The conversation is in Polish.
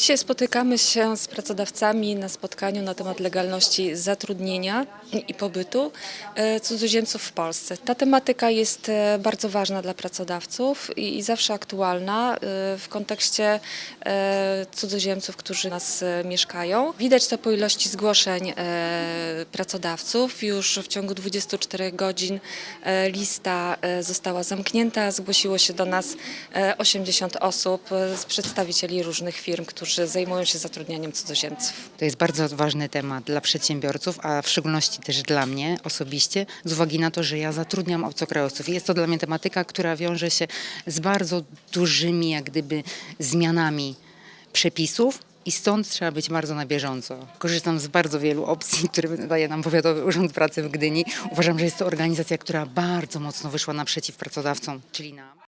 Dzisiaj spotykamy się z pracodawcami na spotkaniu na temat legalności zatrudnienia i pobytu e, cudzoziemców w Polsce. Ta tematyka jest e, bardzo ważna dla pracodawców i zawsze aktualna e, w kontekście cudzoziemców, którzy nas mieszkają. Widać to po ilości zgłoszeń pracodawców. Już w ciągu 24 godzin lista została zamknięta. Zgłosiło się do nas e, 80 osób z przedstawicieli różnych firm, którzy zajmują się zatrudnianiem cudzoziemców. To jest bardzo ważny temat dla przedsiębiorców, a w szczególności też dla mnie osobiście, z uwagi na to, że ja zatrudniam obcokrajowców. Jest to dla mnie tematyka, która wiąże się z bardzo dużymi jak gdyby zmianami przepisów i stąd trzeba być bardzo na bieżąco. Korzystam z bardzo wielu opcji, które daje nam Powiatowy Urząd Pracy w Gdyni. Uważam, że jest to organizacja, która bardzo mocno wyszła naprzeciw pracodawcom, czyli nam.